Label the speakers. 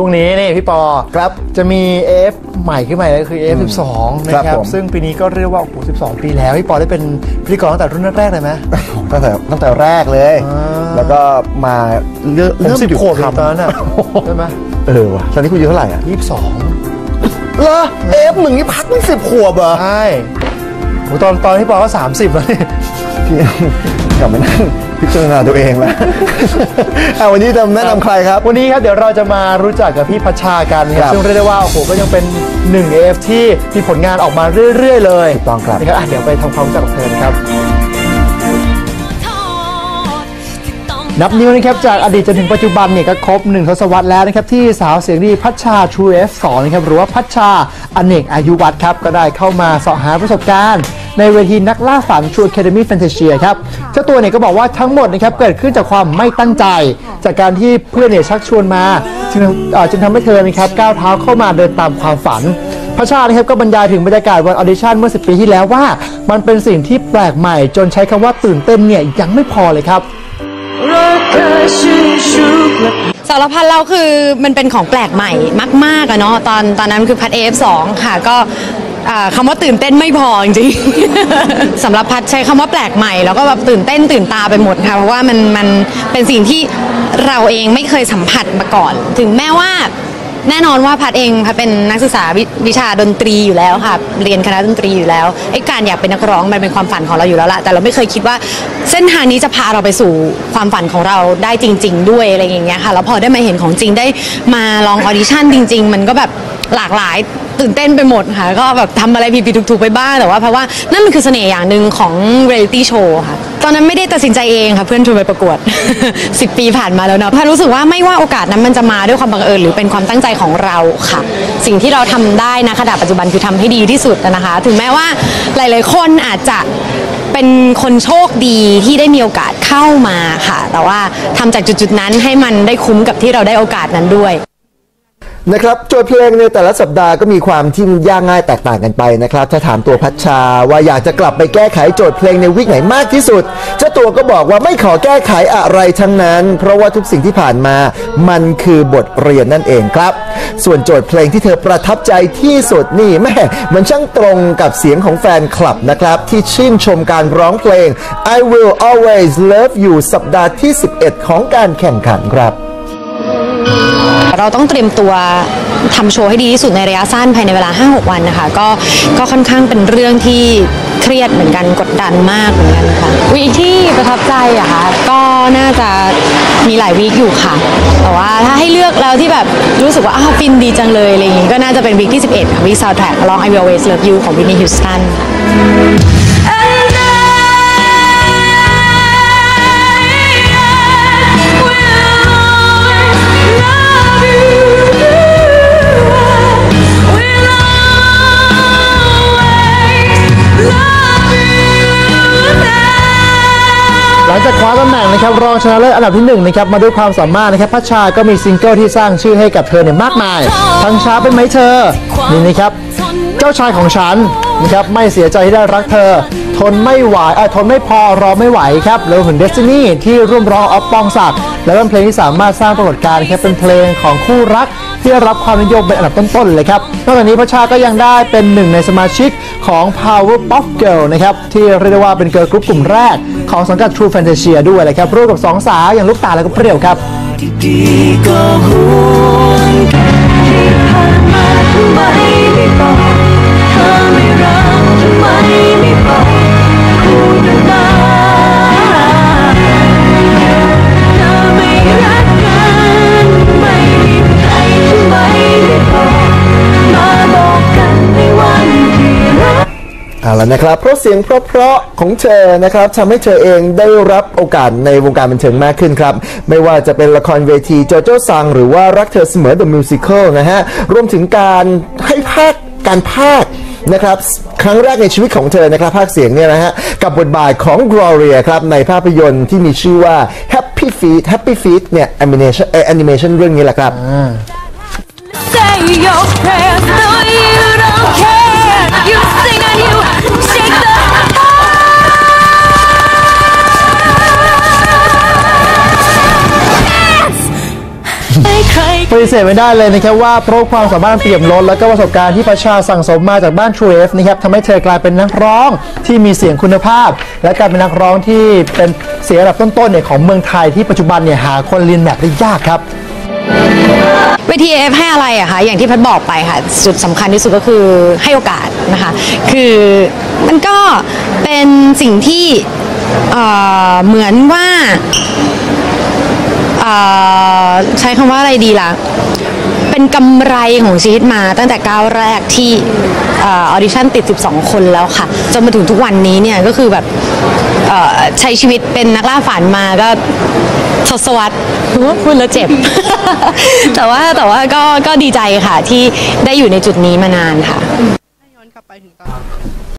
Speaker 1: ช่วงนี้นี่พี่ปอ
Speaker 2: ครับ
Speaker 1: จะมี AF ใหม่ขึ้นมาเลยคือ AF 12 นะค
Speaker 2: ครั
Speaker 1: รั
Speaker 2: บบผม
Speaker 1: ซึ่งปีนี้ก็เรียกว่าโอ้โห12 ปีแล้ว พี่ปอได้เป็นพิธีกรตั้งแต่รุ่นแรกๆเลยไหม
Speaker 2: ตั้งแต่ตั้งแต่แรกเลย
Speaker 1: อ่า
Speaker 2: แล้วก็มาเริ่ม
Speaker 1: ผม
Speaker 2: เริ่ม
Speaker 1: สิบ
Speaker 2: หยุด
Speaker 1: ขวบเอง
Speaker 2: ทำ
Speaker 1: ตอนนั้นอะใช่ไหม
Speaker 2: เออว่ะตอนนี้คุณอายุเท่าไหร่อะ
Speaker 1: ยี่สิบสอง
Speaker 2: เหรอเอฟหนึ่งนี่พักไม่สิบขวบเหรอ
Speaker 1: ใช่โหตอนตอนพี่ปอก็ 30แล้วนี่
Speaker 2: พี่กลับมานั่งพิจารณาตัวเองแล้ว อะวันนี้จะแนะนำใครครับ
Speaker 1: วันนี้ครับเดี๋ยวเราจะมารู้จักกับพี่พัชชากันค
Speaker 2: ครั
Speaker 1: รับบซึ่งเรียกได้ว่าโอ้โหก็ยังเป็นหนึ่ง AF ที่มีผลงานออกมาเรื่อย ๆ เลย
Speaker 2: ถูกต้องครับ
Speaker 1: นะครับอะเดี๋ยวไปทำความรู้จักกับเธอนะครับ นับนิ้วนะครับจากอดีตจนถึงปัจจุบันเนี่ยก็ครบหนึ่งทศวรรษแล้วนะครับที่สาวเสียงดีพัชชา True F2 นะครับหรือว่าพัชชาอเนกอายุวัฒน์ครับก็ได้เข้ามาเสาะหาประสบการณ์ ในเวทีนักล่าฝัน True Academy Fantasia ครับเจ้าตัวเนี่ยก็บอกว่าทั้งหมดนะครับเกิดขึ้นจากความไม่ตั้งใจ จากการที่เพื่อนเนี่ยชักชวนมาจึงเอ่อจึงทำให้เธอนะครับก้าวเท้าเข้ามาเดินตามความฝันพระชานะครับก็บรรยายถึงบรรยากาศวันออดิชั่นเมื่อ 10 ปีที่แล้วว่า มันเป็นสิ่งที่แปลกใหม่ จนใช้คำว่าตื่นเต้นเนี่ยยังไม่พอเลยครับ
Speaker 3: สารพัดเราคือมันเป็นของแปลกใหม่มากๆอะเนาะตอนตอนนั้นคือพัด AF2 ค่ะก็ อ่าคำว่าตื่นเต้นไม่พอจริงๆ สำหรับพัดใช้คำว่าแปลกใหม่ แล้วก็แบบตื่นเต้นตื่นตาไปหมดค่ะ เพราะว่ามันมันเป็นสิ่งที่เราเองไม่เคยสัมผัสมาก่อน ถึงแม้ว่าแน่นอนว่าพัดเองพัดเป็นนักศึกษาวิวิชาดนตรีอยู่แล้วค่ะ เรียนคณะดนตรีอยู่แล้วไอ้การอยากเป็นนักร้องมันเป็นความฝันของเราอยู่แล้วละแต่เราไม่เคยคิดว่าเส้นทางนี้จะพาเราไปสู่ความฝันของเราได้จริง ๆ ด้วยอะไรอย่างเงี้ยค่ะแล้วพอได้มาเห็นของจริงได้มาลองออดิชั่นจริง ๆ มันก็แบบหลากหลาย ตื่นเต้นไปหมดค่ะ ก็แบบทำอะไรผิดๆถูกๆไปบ้างแต่ว่าเพราะว่านั่นมันคือเสน่ห์อย่างหนึ่งของเรียลิตี้โชว์ค่ะ ตอนนั้นไม่ได้ตัดสินใจเองค่ะ เพื่อนชวนไปประกวด 10 ปีผ่านมาแล้วเนาะพันรู้สึกว่าไม่ว่าโอกาสนั้นมันจะมาด้วยความบังเอิญหรือเป็นความตั้งใจของเราค่ะ สิ่งที่เราทำได้นะขณะปัจจุบันคือทำให้ดีที่สุดนะคะ ถึงแม้ว่าหลาย ๆ คนอาจจะเป็นคนโชคดีที่ได้มีโอกาสเข้ามาค่ะ แต่ว่าทำจากจุด ๆ นั้นให้มันได้คุ้มกับที่เราได้โอกาสนั้นด้วย
Speaker 2: นะครับโจทย์เพลงในแต่ละสัปดาห์ก็มีความที่ยากง่ายแตกต่างกันไปนะครับ ถ้าถามตัวพัชชาว่าอยากจะกลับไปแก้ไขโจทย์เพลงในวิกไหนมากที่สุด เจ้าตัวก็บอกว่าไม่ขอแก้ไขอะไรทั้งนั้น เพราะว่าทุกสิ่งที่ผ่านมา มันคือบทเรียนนั่นเองครับ ส่วนโจทย์เพลงที่เธอประทับใจที่สุดนี่แม่มันช่างตรงกับเสียงของแฟนคลับนะครับ ที่ชื่นชมการร้องเพลง I will always love you สัปดาห์ที่ 11 ของการแข่งขันครับ
Speaker 3: เราต้องเตรียมตัวทำโชว์ให้ดีที่สุดในระยะสั้นภายในเวลา 5-6 วันนะคะ ก็ก็ค่อนข้างเป็นเรื่องที่เครียดเหมือนกันกดดันมากเหมือนกันค่ะวีคที่ประทับใจอะคะก็น่าจะมีหลายวีคอยู่ค่ะ แต่ว่าถ้าให้เลือกแล้วที่แบบรู้สึกว่าอ้าวฟินดีจังเลยอะไรอย่างงี้ก็น่าจะเป็นวีคที่ 11ค่ะวีค soundtrack Along I Will Always Love You ของ Whitney Houston
Speaker 1: ตำแหน่งนะครับรองชนะเลิศอันดับที่1นะครับมาด้วยความสามารถนะครับพัชชาก็มีซิงเกิลที่สร้างชื่อให้กับเธอเนี่ยมากมาย ทั้งช้าเป็นไหมเธอนี่นะครับเจ้าชายของฉันนะครับไม่เสียใจที่ได้รักเธอ ทนไม่ไหวเออทนไม่พอรอไม่ไหวครับแล้วถึงเดสตินีที่ร่วมร้องออฟปองศักดิ์และเป็นเพลงที่สามารถสร้างปรากฏการณ์ครับเป็นเพลงของคู่รัก ที่ได้รับความนิยมเป็นอันดับต้นๆเลยครับนอกจากนี้พัชชาก็ยังได้เป็นหนึ่งในสมาชิกของ Power Pop Girl นะครับที่เรียกได้ว่าเป็นเกิร์ลกรุ๊ปกลุ่มแรก ของสังกัด True Fantasia ด้วยเลยครับร่วมกับสองสาวอย่างลูกตาและก็เปรี้ยวครับ
Speaker 4: ดีก็ห่วงที่ผ่านมาทำไมไม่บอกเธอไม่รักทำไมไม่บอก เอา
Speaker 2: ละนะครับ เพราะเสียงเพราะๆของเธอนะครับทำให้เธอเองได้รับโอกาสในวงการบันเทิงมากขึ้นครับ ไม่ว่าจะเป็นละครเวทีโจโจ้ซัง หรือว่ารักเธอเสมอ The Musical นะฮะ รวมถึงการให้ภาคการภาคนะครับครั้งแรกในชีวิตของเธอนะครับภาคเสียงเนี่ยนะฮะกับบทบาทของ Gloria ครับในภาพยนตร์ที่มีชื่อว่า Happy Feet Happy Feet เนี่ย animation เอ่อ animation เรื่องนี้แหละครับ
Speaker 4: Say your prayers, no you
Speaker 1: ปฏิเสธไม่ได้เลยนะครับว่าเพราะความสามารถเปี่ยมล้นแล้วก็ประสบการณ์ที่ประชาสั่งสมมาจากบ้าน True F นะครับทำให้เธอกลายเป็นนักร้องที่มีเสียงคุณภาพ และกลายเป็นนักร้องที่เป็นเสียงอันดับต้นๆเนี่ยของเมืองไทยที่ปัจจุบันเนี่ยหาคนเรียนแบบได้ยากครับ
Speaker 3: เวที AF ให้อะไรอะคะอย่างที่พัดบอกไปค่ะ จุดสำคัญที่สุดก็คือให้โอกาสนะคะ คือมันก็เป็นสิ่งที่เเหมือนว่า ใช้คำว่าอะไรดีล่ะ เป็นกำไรของชีวิตมาตั้งแต่ก้าวแรกที่เออดิชั่นติด 12 คนแล้วค่ะ จนมาถึงทุกวันนี้เนี่ยก็คือแบบเอ่อใช้ชีวิตเป็นนักล่าฝันมาก็ทศวรรษพูดแล้วเจ็บ แต่ว่าแต่ว่าก็ก็ดีใจค่ะที่ได้อยู่ในจุดนี้มานานค่ะ
Speaker 5: ย้อนกลับไปถึงตอน